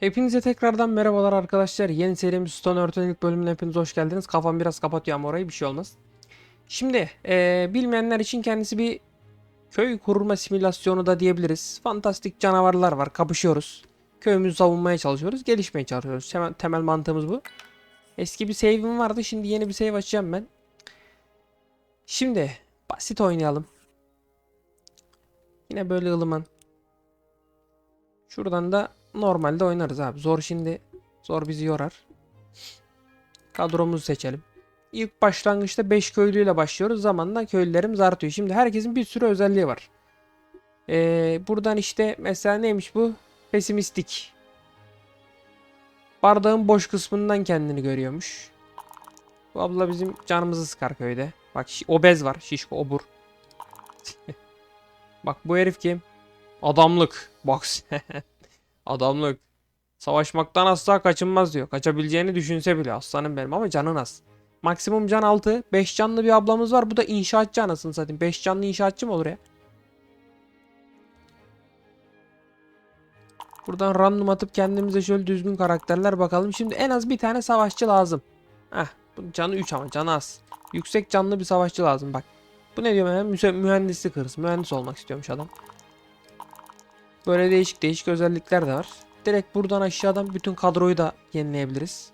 Hepinize tekrardan merhabalar arkadaşlar. Yeni serimiz Stone Earth'ın ilk bölümüne hepiniz hoş geldiniz. Kafam biraz kapatıyor ama orayı bir şey olmaz. Şimdi eee, bilmeyenler için kendisi bir köy kurma simülasyonu da diyebiliriz. Fantastik canavarlar var. Kapışıyoruz. Köyümüzü savunmaya çalışıyoruz. Gelişmeye çalışıyoruz. Temel, temel mantığımız bu. Eski bir save'im vardı. Şimdi yeni bir save açacağım ben. Şimdi basit oynayalım. Yine böyle ılıman. Şuradan da normalde oynarız abi. Zor şimdi. Zor bizi yorar. Kadromuzu seçelim. İlk başlangıçta 5 köylüyle başlıyoruz. Zamanla köylülerimiz artıyor. Şimdi herkesin bir sürü özelliği var. Ee, buradan işte mesela neymiş bu? Pesimistik. Bardağın boş kısmından kendini görüyormuş. Bu abla bizim canımızı sıkar köyde. Bak obez var. Şişko obur. Bak bu herif kim? Adamlık. Bak Adamlık. Savaşmaktan asla kaçınmaz diyor. Kaçabileceğini düşünse bile aslanım benim ama canın az. Maksimum can 6. 5 canlı bir ablamız var. Bu da inşaatçı anasını satayım. 5 canlı inşaatçı mı olur ya? Buradan random atıp kendimize şöyle düzgün karakterler bakalım. Şimdi en az bir tane savaşçı lazım. Heh. Canı 3 ama canı az. Yüksek canlı bir savaşçı lazım bak. Bu ne diyor? Müse- Mühendislik hırsı. Mühendis olmak istiyormuş adam. Böyle değişik değişik özellikler de var. Direkt buradan aşağıdan bütün kadroyu da yenileyebiliriz.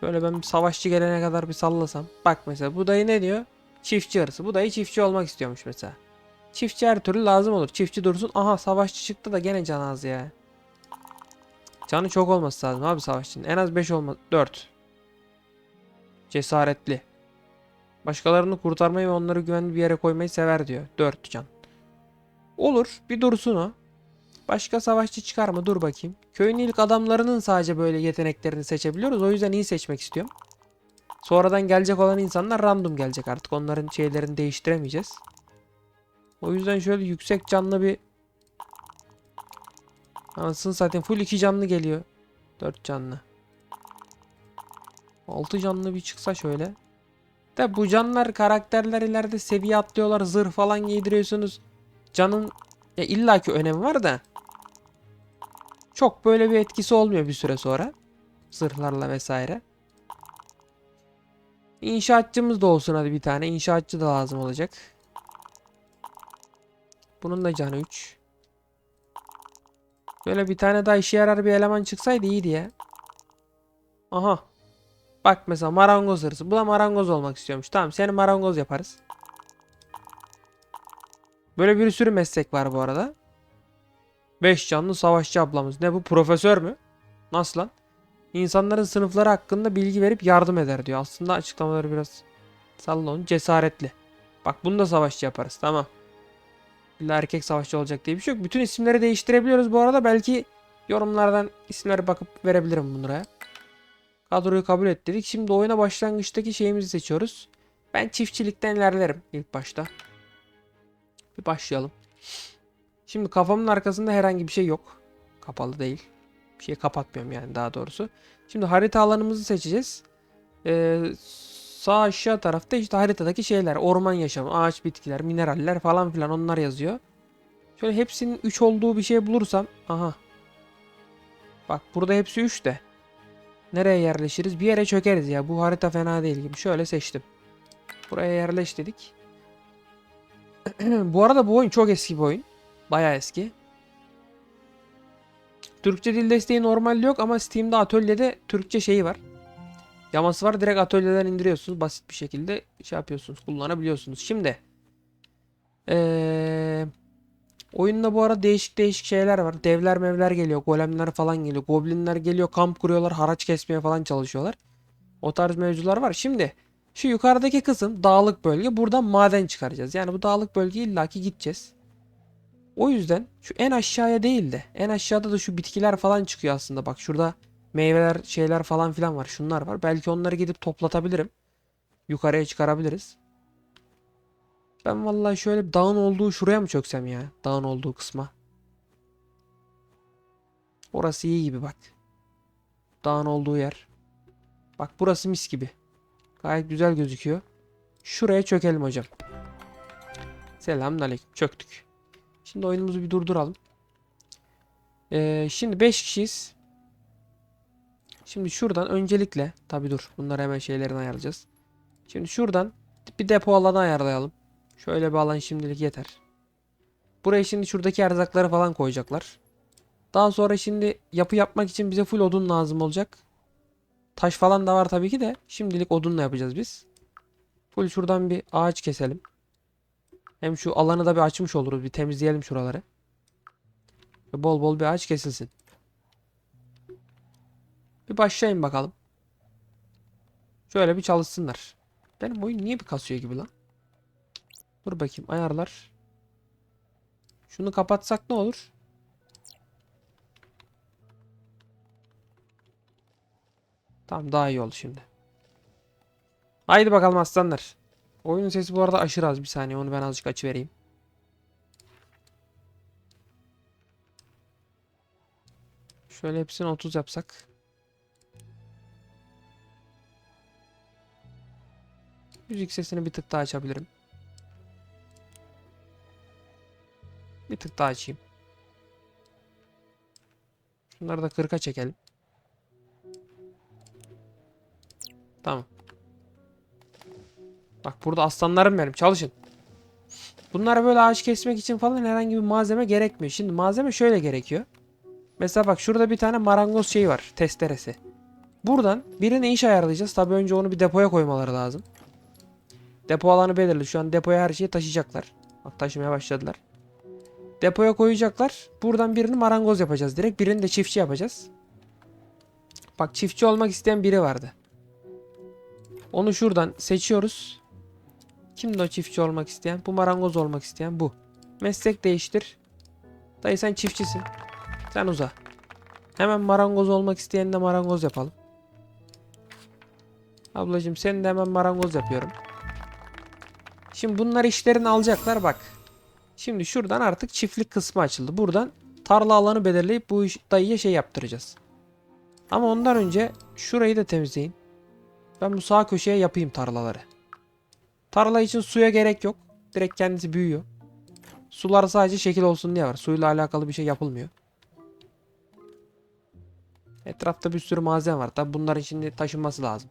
Şöyle ben bir savaşçı gelene kadar bir sallasam. Bak mesela bu dayı ne diyor? Çiftçi arısı. Bu dayı çiftçi olmak istiyormuş mesela. Çiftçi her türlü lazım olur. Çiftçi dursun. Aha savaşçı çıktı da gene can az ya. Canı çok olması lazım abi savaşçının. En az 5 olmaz. 4. Cesaretli. Başkalarını kurtarmayı ve onları güvenli bir yere koymayı sever diyor. 4 can. Olur. Bir dursun o. Başka savaşçı çıkar mı? Dur bakayım. Köyün ilk adamlarının sadece böyle yeteneklerini seçebiliyoruz. O yüzden iyi seçmek istiyorum. Sonradan gelecek olan insanlar random gelecek artık. Onların şeylerini değiştiremeyeceğiz. O yüzden şöyle yüksek canlı bir Anasını zaten full 2 canlı geliyor. 4 canlı. 6 canlı bir çıksa şöyle. De bu canlar karakterler ileride seviye atlıyorlar. Zırh falan giydiriyorsunuz. Canın ya illaki önemi var da çok böyle bir etkisi olmuyor bir süre sonra. Zırhlarla vesaire. İnşaatçımız da olsun hadi bir tane. İnşaatçı da lazım olacak. Bunun da canı 3. Böyle bir tane daha işe yarar bir eleman çıksaydı iyiydi ya. Aha. Bak mesela marangoz hırsı. Bu da marangoz olmak istiyormuş. Tamam seni marangoz yaparız. Böyle bir sürü meslek var bu arada. 5 canlı savaşçı ablamız. Ne bu profesör mü? Nasıl lan? İnsanların sınıfları hakkında bilgi verip yardım eder diyor. Aslında açıklamaları biraz salla. Cesaretli. Bak bunu da savaşçı yaparız. Tamam. İlla erkek savaşçı olacak diye bir şey yok. Bütün isimleri değiştirebiliyoruz bu arada. Belki yorumlardan isimleri bakıp verebilirim bunlara. Kadroyu kabul et dedik. Şimdi oyuna başlangıçtaki şeyimizi seçiyoruz. Ben çiftçilikten ilerlerim ilk başta. Bir başlayalım. Şimdi kafamın arkasında herhangi bir şey yok. Kapalı değil. Bir şey kapatmıyorum yani daha doğrusu. Şimdi harita alanımızı seçeceğiz. Ee, sağ aşağı tarafta işte haritadaki şeyler. Orman yaşamı, ağaç bitkiler, mineraller falan filan onlar yazıyor. Şöyle hepsinin 3 olduğu bir şey bulursam. Aha. Bak burada hepsi 3 de. Nereye yerleşiriz? Bir yere çökeriz ya. Bu harita fena değil gibi. Şöyle seçtim. Buraya yerleş dedik. bu arada bu oyun çok eski bir oyun. Bayağı eski. Türkçe dil desteği normalde yok ama Steam'de atölyede Türkçe şeyi var. Yaması var. Direkt atölyeden indiriyorsunuz. Basit bir şekilde şey yapıyorsunuz. Kullanabiliyorsunuz. Şimdi. Ee, oyunda bu arada değişik değişik şeyler var. Devler mevler geliyor. Golemler falan geliyor. Goblinler geliyor. Kamp kuruyorlar. Haraç kesmeye falan çalışıyorlar. O tarz mevzular var. Şimdi şu yukarıdaki kısım dağlık bölge. Buradan maden çıkaracağız. Yani bu dağlık bölgeye illaki gideceğiz. O yüzden şu en aşağıya değil de en aşağıda da şu bitkiler falan çıkıyor aslında. Bak şurada meyveler şeyler falan filan var. Şunlar var. Belki onları gidip toplatabilirim. Yukarıya çıkarabiliriz. Ben vallahi şöyle dağın olduğu şuraya mı çöksem ya? Dağın olduğu kısma. Orası iyi gibi bak. Dağın olduğu yer. Bak burası mis gibi. Gayet güzel gözüküyor. Şuraya çökelim hocam. Selamünaleyküm. Çöktük. Şimdi oyunumuzu bir durduralım. Ee, şimdi 5 kişiyiz. Şimdi şuradan öncelikle tabi dur bunları hemen şeylerini ayarlayacağız. Şimdi şuradan bir depo alanı ayarlayalım. Şöyle bir alan şimdilik yeter. Buraya şimdi şuradaki erzakları falan koyacaklar. Daha sonra şimdi yapı yapmak için bize full odun lazım olacak. Taş falan da var tabii ki de. Şimdilik odunla yapacağız biz. Full şuradan bir ağaç keselim. Hem şu alanı da bir açmış oluruz. Bir temizleyelim şuraları. Ve bol bol bir ağaç kesilsin. Bir başlayın bakalım. Şöyle bir çalışsınlar. Benim oyun niye bir kasıyor gibi lan? Dur bakayım ayarlar. Şunu kapatsak ne olur? Tamam daha iyi oldu şimdi. Haydi bakalım aslanlar. Oyunun sesi bu arada aşırı az. Bir saniye onu ben azıcık açı vereyim. Şöyle hepsini 30 yapsak. Müzik sesini bir tık daha açabilirim. Bir tık daha açayım. Şunları da 40'a çekelim. Tamam. Bak burada aslanlarım benim. Çalışın. Bunlara böyle ağaç kesmek için falan herhangi bir malzeme gerekmiyor. Şimdi malzeme şöyle gerekiyor. Mesela bak şurada bir tane marangoz şeyi var. Testeresi. Buradan birine iş ayarlayacağız. Tabii önce onu bir depoya koymaları lazım. Depo alanı belirli. Şu an depoya her şeyi taşıyacaklar. Bak taşımaya başladılar. Depoya koyacaklar. Buradan birini marangoz yapacağız direkt. Birini de çiftçi yapacağız. Bak çiftçi olmak isteyen biri vardı. Onu şuradan seçiyoruz. Kimdi o çiftçi olmak isteyen? Bu marangoz olmak isteyen bu. Meslek değiştir. Dayı sen çiftçisin. Sen uza. Hemen marangoz olmak isteyen de marangoz yapalım. Ablacığım seni de hemen marangoz yapıyorum. Şimdi bunlar işlerini alacaklar bak. Şimdi şuradan artık çiftlik kısmı açıldı. Buradan tarla alanı belirleyip bu iş, dayıya şey yaptıracağız. Ama ondan önce şurayı da temizleyin. Ben bu sağ köşeye yapayım tarlaları. Tarla için suya gerek yok. Direkt kendisi büyüyor. Sular sadece şekil olsun diye var. Suyla alakalı bir şey yapılmıyor. Etrafta bir sürü malzeme var. Tabi bunların şimdi taşınması lazım.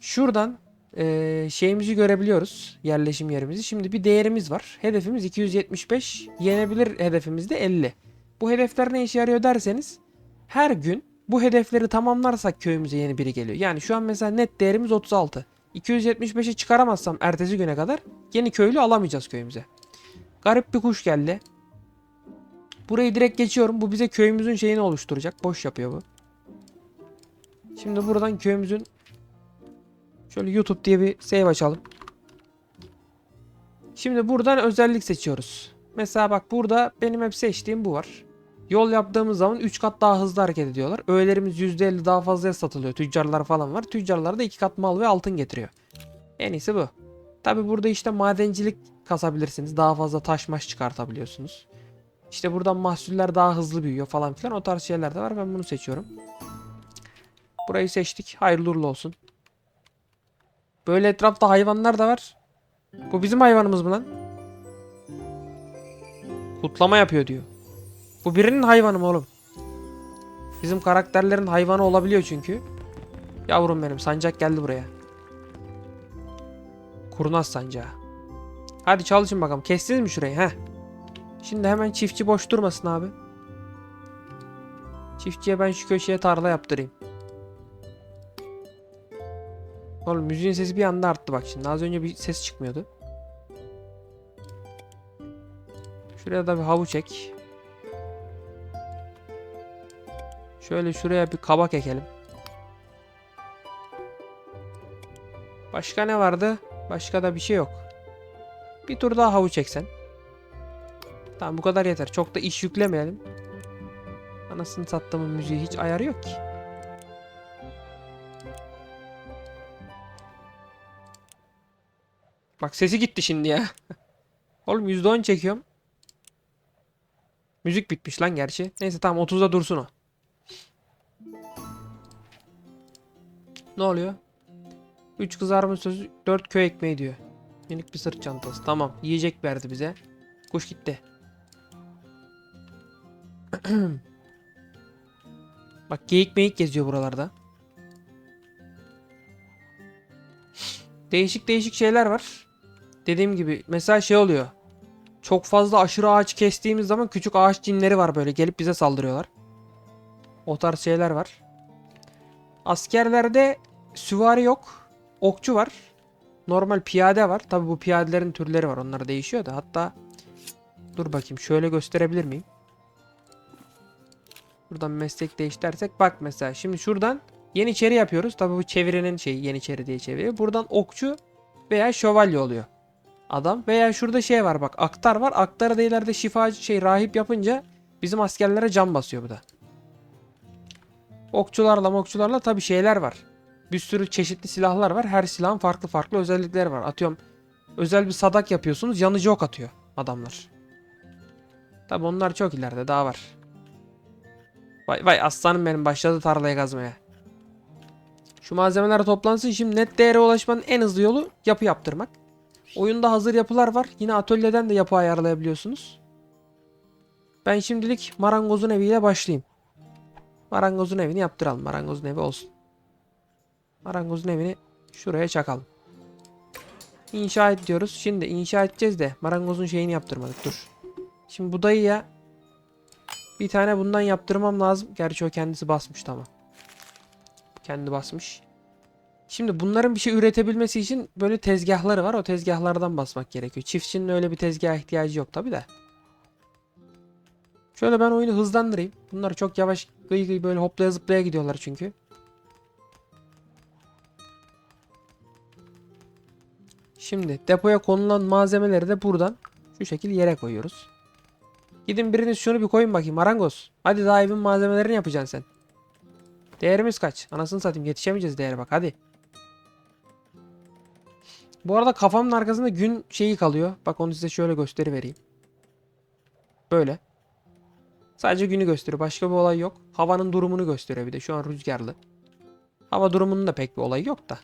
Şuradan eee, şeyimizi görebiliyoruz. Yerleşim yerimizi. Şimdi bir değerimiz var. Hedefimiz 275. Yenebilir hedefimiz de 50. Bu hedefler ne işe yarıyor derseniz her gün bu hedefleri tamamlarsak köyümüze yeni biri geliyor. Yani şu an mesela net değerimiz 36. 275'e çıkaramazsam ertesi güne kadar yeni köylü alamayacağız köyümüze. Garip bir kuş geldi. Burayı direkt geçiyorum. Bu bize köyümüzün şeyini oluşturacak. Boş yapıyor bu. Şimdi buradan köyümüzün şöyle YouTube diye bir save açalım. Şimdi buradan özellik seçiyoruz. Mesela bak burada benim hep seçtiğim bu var. Yol yaptığımız zaman 3 kat daha hızlı hareket ediyorlar. Öğelerimiz %50 daha fazlaya satılıyor. Tüccarlar falan var. Tüccarlar da 2 kat mal ve altın getiriyor. En iyisi bu. Tabi burada işte madencilik kasabilirsiniz. Daha fazla taş maş çıkartabiliyorsunuz. İşte buradan mahsuller daha hızlı büyüyor falan filan. O tarz şeyler de var. Ben bunu seçiyorum. Burayı seçtik. Hayırlı uğurlu olsun. Böyle etrafta hayvanlar da var. Bu bizim hayvanımız mı lan? Kutlama yapıyor diyor. Bu birinin hayvanı mı oğlum? Bizim karakterlerin hayvanı olabiliyor çünkü. Yavrum benim sancak geldi buraya. Kurnaz sancağı. Hadi çalışın bakalım. Kestiniz mi şurayı? Heh. Şimdi hemen çiftçi boş durmasın abi. Çiftçiye ben şu köşeye tarla yaptırayım. Oğlum müziğin sesi bir anda arttı bak şimdi. Az önce bir ses çıkmıyordu. Şuraya da bir havuç ek. Şöyle şuraya bir kabak ekelim. Başka ne vardı? Başka da bir şey yok. Bir tur daha havuç eksen. Tamam bu kadar yeter. Çok da iş yüklemeyelim. Anasını sattığımın müziği hiç ayarı yok ki. Bak sesi gitti şimdi ya. Oğlum %10 çekiyorum. Müzik bitmiş lan gerçi. Neyse tamam 30'da dursun o. Ne oluyor? 3 kızarmış sözü 4 köy ekmeği diyor. Minik bir sırt çantası. Tamam. Yiyecek verdi bize. Kuş gitti. Bak geyik meyik geziyor buralarda. Değişik değişik şeyler var. Dediğim gibi mesela şey oluyor. Çok fazla aşırı ağaç kestiğimiz zaman küçük ağaç cinleri var böyle gelip bize saldırıyorlar. O tarz şeyler var. Askerlerde süvari yok. Okçu var. Normal piyade var. Tabi bu piyadelerin türleri var. Onlar değişiyor da. Hatta dur bakayım şöyle gösterebilir miyim? Buradan meslek değiş dersek bak mesela şimdi şuradan Yeniçeri yapıyoruz. Tabi bu çevirinin şeyi Yeniçeri diye çeviriyor. Buradan okçu veya şövalye oluyor. Adam veya şurada şey var bak aktar var. Aktarı da ileride şifacı şey rahip yapınca bizim askerlere can basıyor bu da. Okçularla mokçularla tabi şeyler var. Bir sürü çeşitli silahlar var. Her silahın farklı farklı özellikleri var. Atıyorum özel bir sadak yapıyorsunuz yanıcı ok atıyor adamlar. Tabi onlar çok ileride daha var. Vay vay aslanım benim başladı tarlayı kazmaya. Şu malzemeler toplansın şimdi net değere ulaşmanın en hızlı yolu yapı yaptırmak. Oyunda hazır yapılar var. Yine atölyeden de yapı ayarlayabiliyorsunuz. Ben şimdilik marangozun eviyle başlayayım. Marangozun evini yaptıralım. Marangozun evi olsun. Marangozun evini şuraya çakalım. İnşa et diyoruz. Şimdi inşa edeceğiz de marangozun şeyini yaptırmadık. Dur. Şimdi bu dayıya bir tane bundan yaptırmam lazım. Gerçi o kendisi basmış tamam. Kendi basmış. Şimdi bunların bir şey üretebilmesi için böyle tezgahları var. O tezgahlardan basmak gerekiyor. Çiftçinin öyle bir tezgaha ihtiyacı yok tabi de. Şöyle ben oyunu hızlandırayım. Bunlar çok yavaş gıy gıy böyle hoplaya zıplaya gidiyorlar çünkü. Şimdi depoya konulan malzemeleri de buradan şu şekil yere koyuyoruz. Gidin biriniz şunu bir koyun bakayım marangoz. Hadi daha evin malzemelerini yapacaksın sen. Değerimiz kaç? Anasını satayım yetişemeyeceğiz değere bak hadi. Bu arada kafamın arkasında gün şeyi kalıyor. Bak onu size şöyle gösteri vereyim. Böyle. Sadece günü gösteriyor. Başka bir olay yok. Havanın durumunu gösteriyor bir de. Şu an rüzgarlı. Hava durumunun da pek bir olayı yok da.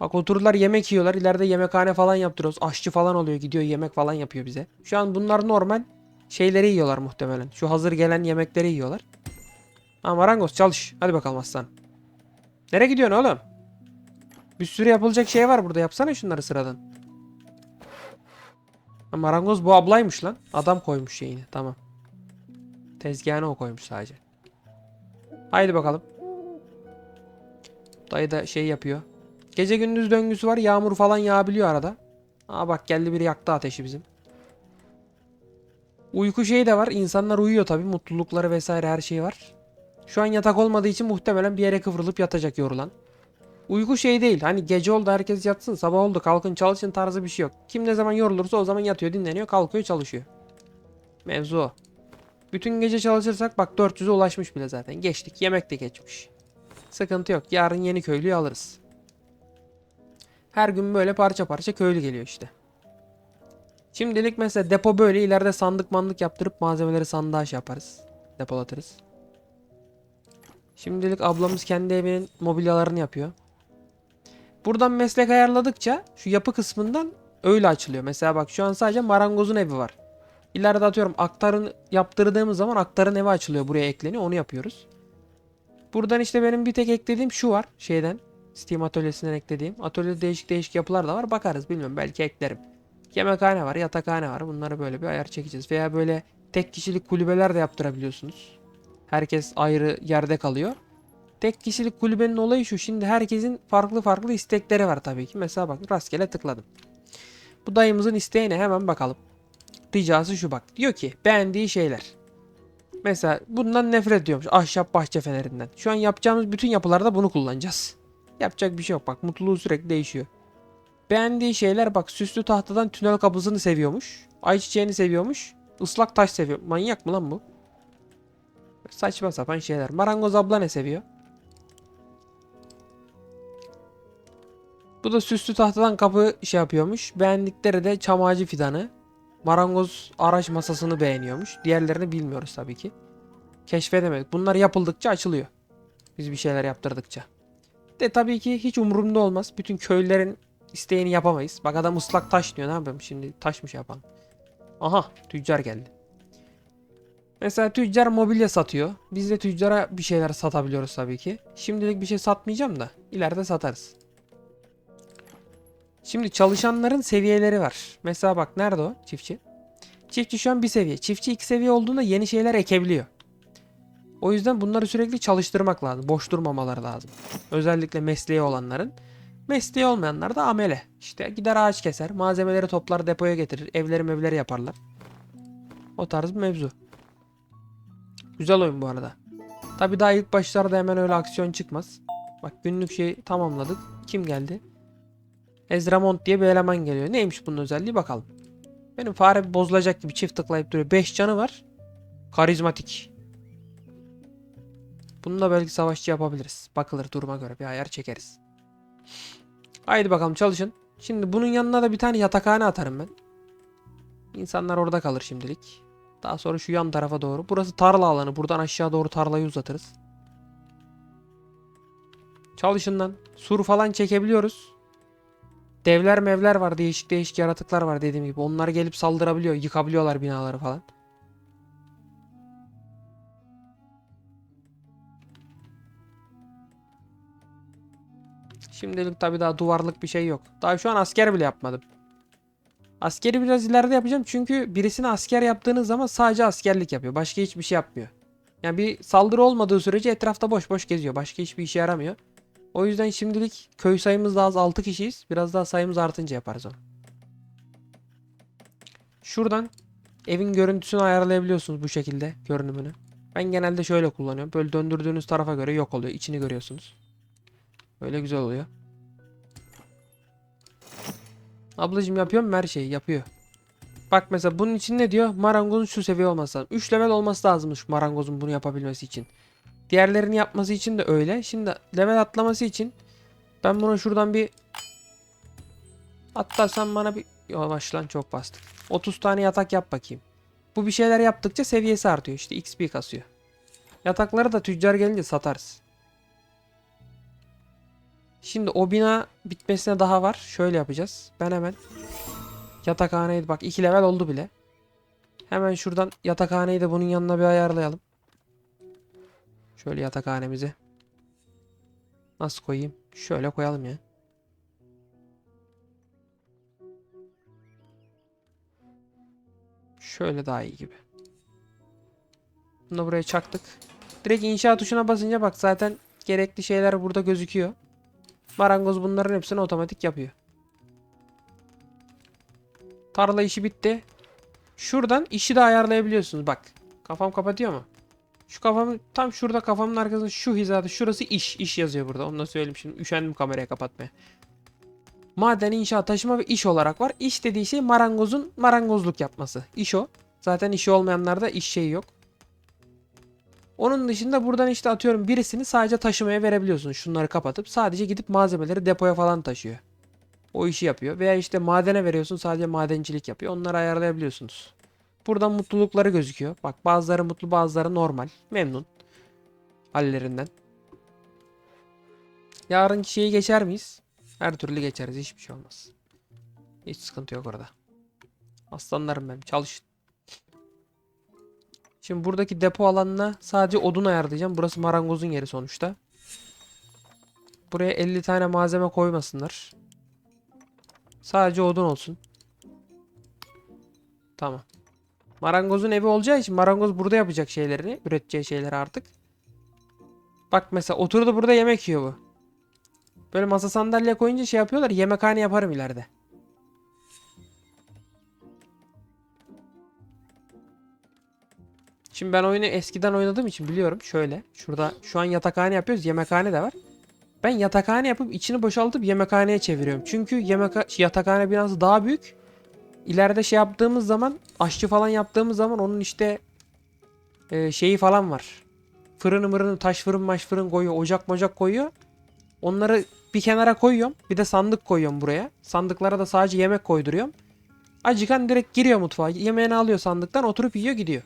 Bak otururlar yemek yiyorlar. İleride yemekhane falan yaptırıyoruz. Aşçı falan oluyor. Gidiyor yemek falan yapıyor bize. Şu an bunlar normal şeyleri yiyorlar muhtemelen. Şu hazır gelen yemekleri yiyorlar. Ha marangoz çalış. Hadi bakalım aslan. Nereye gidiyorsun oğlum? Bir sürü yapılacak şey var burada. Yapsana şunları sıradan. Marangoz bu ablaymış lan. Adam koymuş şeyini. Tamam. Tezgahını o koymuş sadece. Haydi bakalım. Dayı da şey yapıyor. Gece gündüz döngüsü var. Yağmur falan yağabiliyor arada. Aa bak geldi biri yaktı ateşi bizim. Uyku şeyi de var. İnsanlar uyuyor tabi. Mutlulukları vesaire her şey var. Şu an yatak olmadığı için muhtemelen bir yere kıvrılıp yatacak yorulan. Uyku şey değil. Hani gece oldu herkes yatsın. Sabah oldu kalkın çalışın tarzı bir şey yok. Kim ne zaman yorulursa o zaman yatıyor dinleniyor kalkıyor çalışıyor. Mevzu o. Bütün gece çalışırsak bak 400'e ulaşmış bile zaten. Geçtik. Yemek de geçmiş. Sıkıntı yok. Yarın yeni köylüyü alırız. Her gün böyle parça parça köylü geliyor işte. Şimdilik mesela depo böyle ileride sandık mandık yaptırıp malzemeleri sandığa şey yaparız. Depolatırız. Şimdilik ablamız kendi evinin mobilyalarını yapıyor. Buradan meslek ayarladıkça şu yapı kısmından öyle açılıyor. Mesela bak şu an sadece marangozun evi var. İleride atıyorum aktarın yaptırdığımız zaman aktarın evi açılıyor. Buraya ekleniyor. Onu yapıyoruz. Buradan işte benim bir tek eklediğim şu var. Şeyden. Steam atölyesinden eklediğim. Atölyede değişik değişik yapılar da var. Bakarız bilmiyorum. Belki eklerim. Yemekhane var. Yatakhane var. Bunları böyle bir ayar çekeceğiz. Veya böyle tek kişilik kulübeler de yaptırabiliyorsunuz. Herkes ayrı yerde kalıyor. Tek kişilik kulübenin olayı şu. Şimdi herkesin farklı farklı istekleri var tabii ki. Mesela bak rastgele tıkladım. Bu dayımızın isteğine hemen bakalım. Ricası şu bak. Diyor ki beğendiği şeyler. Mesela bundan nefret ediyormuş. Ahşap bahçe fenerinden. Şu an yapacağımız bütün yapılarda bunu kullanacağız. Yapacak bir şey yok bak. Mutluluğu sürekli değişiyor. Beğendiği şeyler bak süslü tahtadan tünel kapısını seviyormuş. Ayçiçeğini seviyormuş. Islak taş seviyor. Manyak mı lan bu? Saçma sapan şeyler. Marangoz abla ne seviyor? Bu da süslü tahtadan kapı şey yapıyormuş. Beğendikleri de çam ağacı fidanı. Marangoz araç masasını beğeniyormuş. Diğerlerini bilmiyoruz tabii ki. Keşfedemedik. Bunlar yapıldıkça açılıyor. Biz bir şeyler yaptırdıkça. De tabii ki hiç umurumda olmaz. Bütün köylülerin isteğini yapamayız. Bak adam ıslak taş diyor. Ne yapayım şimdi? Taş mı şey yapalım? Aha tüccar geldi. Mesela tüccar mobilya satıyor. Biz de tüccara bir şeyler satabiliyoruz tabii ki. Şimdilik bir şey satmayacağım da ileride satarız. Şimdi çalışanların seviyeleri var. Mesela bak nerede o çiftçi? Çiftçi şu an bir seviye. Çiftçi iki seviye olduğunda yeni şeyler ekebiliyor. O yüzden bunları sürekli çalıştırmak lazım. Boş durmamaları lazım. Özellikle mesleği olanların. Mesleği olmayanlar da amele. İşte gider ağaç keser, malzemeleri toplar depoya getirir, evleri mevleri yaparlar. O tarz bir mevzu. Güzel oyun bu arada. Tabi daha ilk başlarda hemen öyle aksiyon çıkmaz. Bak günlük şeyi tamamladık. Kim geldi? Ezramont diye bir eleman geliyor. Neymiş bunun özelliği bakalım. Benim fare bir bozulacak gibi çift tıklayıp duruyor. 5 canı var. Karizmatik. Bununla belki savaşçı yapabiliriz. Bakılır duruma göre bir ayar çekeriz. Haydi bakalım çalışın. Şimdi bunun yanına da bir tane yatakhane atarım ben. İnsanlar orada kalır şimdilik. Daha sonra şu yan tarafa doğru. Burası tarla alanı. Buradan aşağı doğru tarlayı uzatırız. Çalışın lan. Sur falan çekebiliyoruz. Devler mevler var. Değişik değişik yaratıklar var dediğim gibi. Onlar gelip saldırabiliyor. Yıkabiliyorlar binaları falan. Şimdilik tabi daha duvarlık bir şey yok. Daha şu an asker bile yapmadım. Askeri biraz ileride yapacağım çünkü birisini asker yaptığınız zaman sadece askerlik yapıyor. Başka hiçbir şey yapmıyor. Yani bir saldırı olmadığı sürece etrafta boş boş geziyor. Başka hiçbir işe yaramıyor. O yüzden şimdilik köy sayımız da az 6 kişiyiz. Biraz daha sayımız artınca yaparız onu. Şuradan evin görüntüsünü ayarlayabiliyorsunuz bu şekilde görünümünü. Ben genelde şöyle kullanıyorum. Böyle döndürdüğünüz tarafa göre yok oluyor. İçini görüyorsunuz. Böyle güzel oluyor. Ablacım yapıyor mu her şeyi? Yapıyor. Bak mesela bunun için ne diyor? Marangozun şu seviye olması lazım. 3 level olması lazımmış marangozun bunu yapabilmesi için. Diğerlerini yapması için de öyle. Şimdi level atlaması için ben buna şuradan bir hatta sen bana bir yavaş lan çok bastık. 30 tane yatak yap bakayım. Bu bir şeyler yaptıkça seviyesi artıyor. İşte XP kasıyor. Yatakları da tüccar gelince satarız. Şimdi o bina bitmesine daha var. Şöyle yapacağız. Ben hemen yatakhaneyi bak 2 level oldu bile. Hemen şuradan yatakhaneyi de bunun yanına bir ayarlayalım. Şöyle yatakhanemizi. Nasıl koyayım? Şöyle koyalım ya. Şöyle daha iyi gibi. Bunu da buraya çaktık. Direkt inşa tuşuna basınca bak zaten gerekli şeyler burada gözüküyor. Marangoz bunların hepsini otomatik yapıyor. Tarla işi bitti. Şuradan işi de ayarlayabiliyorsunuz bak. Kafam kapatıyor mu? Şu kafamı tam şurada kafamın arkasında şu hizada şurası iş. iş yazıyor burada. Onu da söyleyeyim şimdi. Üşendim kameraya kapatmaya. Maden, inşaat, taşıma ve iş olarak var. İş dediği şey marangozun marangozluk yapması. İş o. Zaten işi olmayanlarda iş şeyi yok. Onun dışında buradan işte atıyorum birisini sadece taşımaya verebiliyorsun. Şunları kapatıp sadece gidip malzemeleri depoya falan taşıyor. O işi yapıyor. Veya işte madene veriyorsun sadece madencilik yapıyor. Onları ayarlayabiliyorsunuz. Buradan mutlulukları gözüküyor. Bak bazıları mutlu bazıları normal. Memnun. Hallerinden. Yarınki şeyi geçer miyiz? Her türlü geçeriz. Hiçbir şey olmaz. Hiç sıkıntı yok orada. Aslanlarım benim. Çalışın. Şimdi buradaki depo alanına sadece odun ayarlayacağım. Burası marangozun yeri sonuçta. Buraya 50 tane malzeme koymasınlar. Sadece odun olsun. Tamam. Marangozun evi olacağı için marangoz burada yapacak şeylerini, üreteceği şeyleri artık. Bak mesela oturdu burada yemek yiyor bu. Böyle masa sandalye koyunca şey yapıyorlar. Yemekhane yaparım ileride. Şimdi ben oyunu eskiden oynadığım için biliyorum. Şöyle. Şurada şu an yatakhane yapıyoruz. Yemekhane de var. Ben yatakhane yapıp içini boşaltıp yemekhaneye çeviriyorum. Çünkü yemek yatakhane binası daha büyük. İleride şey yaptığımız zaman aşçı falan yaptığımız zaman onun işte e, şeyi falan var. Fırını mırını taş fırın maş fırın koyuyor. Ocak mocak koyuyor. Onları bir kenara koyuyorum. Bir de sandık koyuyorum buraya. Sandıklara da sadece yemek koyduruyorum. Acıkan direkt giriyor mutfağa. Yemeğini alıyor sandıktan oturup yiyor gidiyor.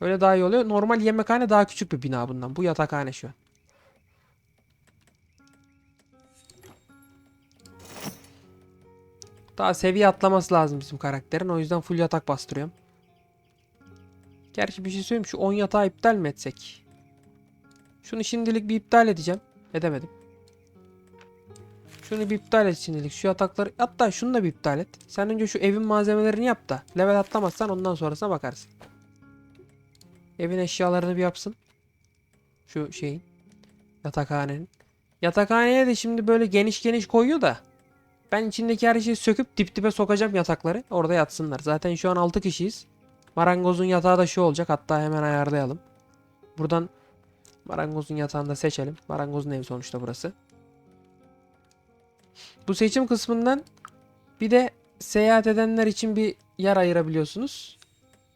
Öyle daha iyi oluyor. Normal yemekhane daha küçük bir bina bundan. Bu yatakhane şu an. Daha seviye atlaması lazım bizim karakterin. O yüzden full yatak bastırıyorum. Gerçi bir şey söyleyeyim. Şu 10 yatağı iptal mi etsek? Şunu şimdilik bir iptal edeceğim. Edemedim. Şunu bir iptal et şimdilik. Şu yatakları hatta şunu da bir iptal et. Sen önce şu evin malzemelerini yap da level atlamazsan ondan sonrasına bakarsın. Evin eşyalarını bir yapsın. Şu şeyin yatakhanenin. Yatakhaneye de şimdi böyle geniş geniş koyuyor da ben içindeki her şeyi söküp dip dibe sokacağım yatakları. Orada yatsınlar. Zaten şu an 6 kişiyiz. Marangozun yatağı da şu olacak. Hatta hemen ayarlayalım. Buradan marangozun yatağını da seçelim. Marangozun evi sonuçta burası. Bu seçim kısmından bir de seyahat edenler için bir yer ayırabiliyorsunuz.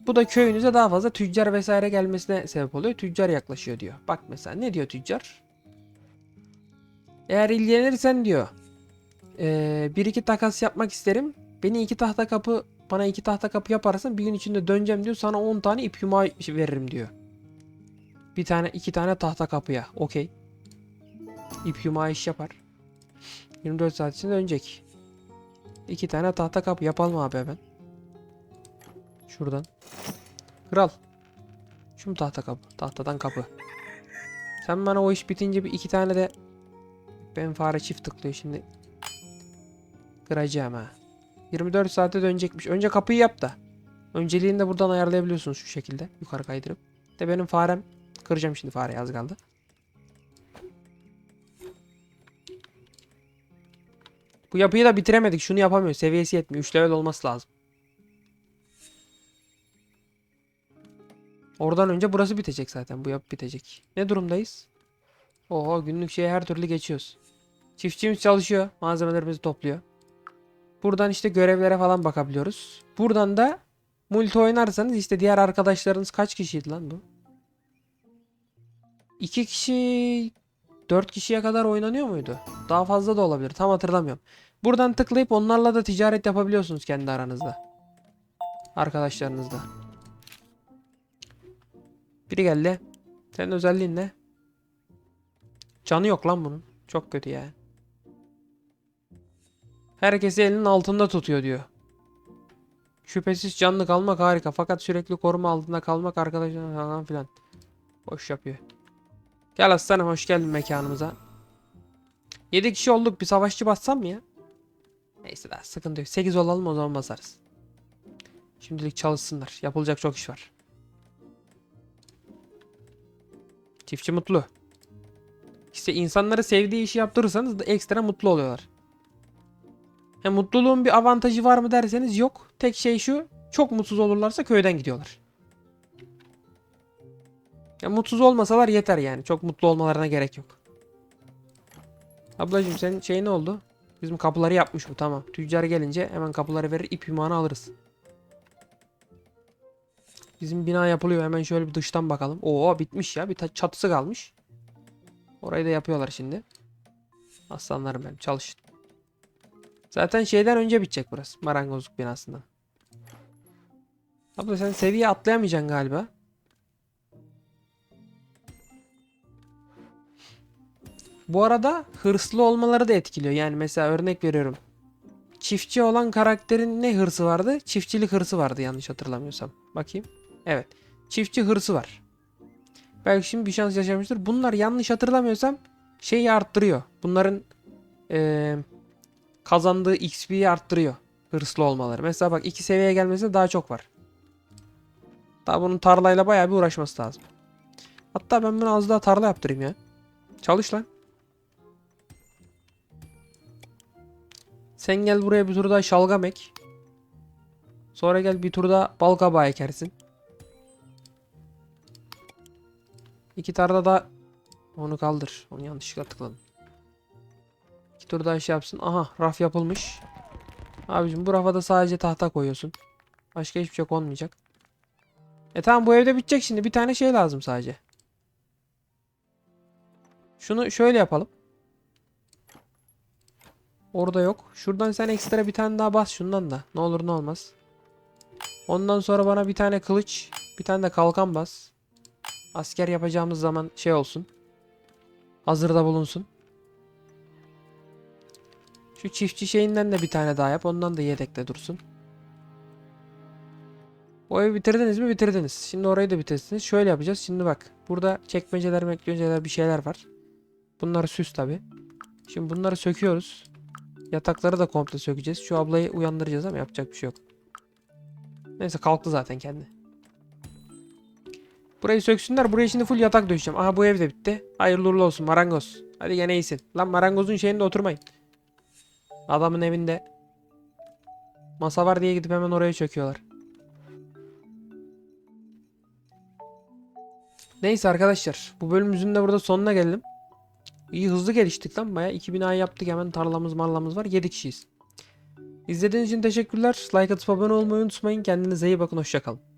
Bu da köyünüze daha fazla tüccar vesaire gelmesine sebep oluyor. Tüccar yaklaşıyor diyor. Bak mesela ne diyor tüccar? Eğer ilgilenirsen diyor. Eee, bir iki takas yapmak isterim. Beni iki tahta kapı bana iki tahta kapı yaparsan bir gün içinde döneceğim diyor. Sana 10 tane ip yumağı veririm diyor. Bir tane iki tane tahta kapıya. Okey. İp yumağı iş yapar. 24 saat içinde dönecek. İki tane tahta kapı yapalım abi hemen. Şuradan. Kral. Şu mu tahta kapı? Tahtadan kapı. Sen bana o iş bitince bir iki tane de ben fare çift tıklıyor şimdi. Kıracağım ha. 24 saate dönecekmiş. Önce kapıyı yap da. Önceliğini de buradan ayarlayabiliyorsunuz şu şekilde. Yukarı kaydırıp. De benim farem. Kıracağım şimdi fareyi az kaldı. Bu yapıyı da bitiremedik. Şunu yapamıyor. Seviyesi yetmiyor. 3 level olması lazım. Oradan önce burası bitecek zaten. Bu yapı bitecek. Ne durumdayız? Oho günlük şeye her türlü geçiyoruz. Çiftçimiz çalışıyor. Malzemelerimizi topluyor. Buradan işte görevlere falan bakabiliyoruz. Buradan da multi oynarsanız işte diğer arkadaşlarınız kaç kişiydi lan bu? 2 kişi 4 kişiye kadar oynanıyor muydu? Daha fazla da olabilir. Tam hatırlamıyorum. Buradan tıklayıp onlarla da ticaret yapabiliyorsunuz kendi aranızda. Arkadaşlarınızla. Biri geldi. Senin özelliğin ne? Canı yok lan bunun. Çok kötü ya. Herkesi elinin altında tutuyor diyor. Şüphesiz canlı kalmak harika fakat sürekli koruma altında kalmak arkadaşlar falan filan. Boş yapıyor. Gel aslanım hoş geldin mekanımıza. 7 kişi olduk bir savaşçı bassam mı ya? Neyse daha sıkıntı yok. 8 olalım o zaman basarız. Şimdilik çalışsınlar. Yapılacak çok iş var. Çiftçi mutlu. İşte insanları sevdiği işi yaptırırsanız da ekstra mutlu oluyorlar. Ya mutluluğun bir avantajı var mı derseniz yok. Tek şey şu. Çok mutsuz olurlarsa köyden gidiyorlar. Ya mutsuz olmasalar yeter yani. Çok mutlu olmalarına gerek yok. Ablacığım senin şey ne oldu? Bizim kapıları yapmış bu tamam. Tüccar gelince hemen kapıları verir ip yumağını alırız. Bizim bina yapılıyor. Hemen şöyle bir dıştan bakalım. Oo bitmiş ya. Bir çatısı kalmış. Orayı da yapıyorlar şimdi. Aslanlarım benim çalışın. Zaten şeyden önce bitecek burası. Marangozluk binasından. Abla sen seviye atlayamayacaksın galiba. Bu arada hırslı olmaları da etkiliyor. Yani mesela örnek veriyorum. Çiftçi olan karakterin ne hırsı vardı? Çiftçilik hırsı vardı yanlış hatırlamıyorsam. Bakayım. Evet. Çiftçi hırsı var. Belki şimdi bir şans yaşamıştır. Bunlar yanlış hatırlamıyorsam şeyi arttırıyor. Bunların eee, kazandığı XP'yi arttırıyor. Hırslı olmaları. Mesela bak iki seviyeye gelmesine daha çok var. Daha bunun tarlayla bayağı bir uğraşması lazım. Hatta ben bunu az daha tarla yaptırayım ya. Çalış lan. Sen gel buraya bir tur daha şalgam ek. Sonra gel bir tur daha bal kabağı ekersin. İki tarla da onu kaldır. Onu yanlışlıkla tıkladım. İki tur daha şey yapsın. Aha raf yapılmış. Abicim bu rafa da sadece tahta koyuyorsun. Başka hiçbir şey konmayacak. E tamam bu evde bitecek şimdi. Bir tane şey lazım sadece. Şunu şöyle yapalım. Orada yok. Şuradan sen ekstra bir tane daha bas şundan da. Ne olur ne olmaz. Ondan sonra bana bir tane kılıç, bir tane de kalkan bas. Asker yapacağımız zaman şey olsun. Hazırda bulunsun. Şu çiftçi şeyinden de bir tane daha yap. Ondan da yedekte dursun. O evi bitirdiniz mi? Bitirdiniz. Şimdi orayı da bitirsiniz. Şöyle yapacağız. Şimdi bak. Burada çekmeceler, mekmeceler bir şeyler var. Bunlar süs tabi. Şimdi bunları söküyoruz. Yatakları da komple sökeceğiz. Şu ablayı uyandıracağız ama yapacak bir şey yok. Neyse kalktı zaten kendi. Burayı söksünler. Buraya şimdi full yatak döşeceğim. Aha bu ev de bitti. Hayırlı uğurlu olsun marangoz. Hadi gene iyisin. Lan marangozun şeyinde oturmayın. Adamın evinde. Masa var diye gidip hemen oraya çöküyorlar. Neyse arkadaşlar. Bu bölümümüzün de burada sonuna geldim. İyi hızlı geliştik lan. Baya 2000 ay yaptık. Hemen tarlamız marlamız var. 7 kişiyiz. İzlediğiniz için teşekkürler. Like atıp abone olmayı unutmayın. Kendinize iyi bakın. Hoşçakalın.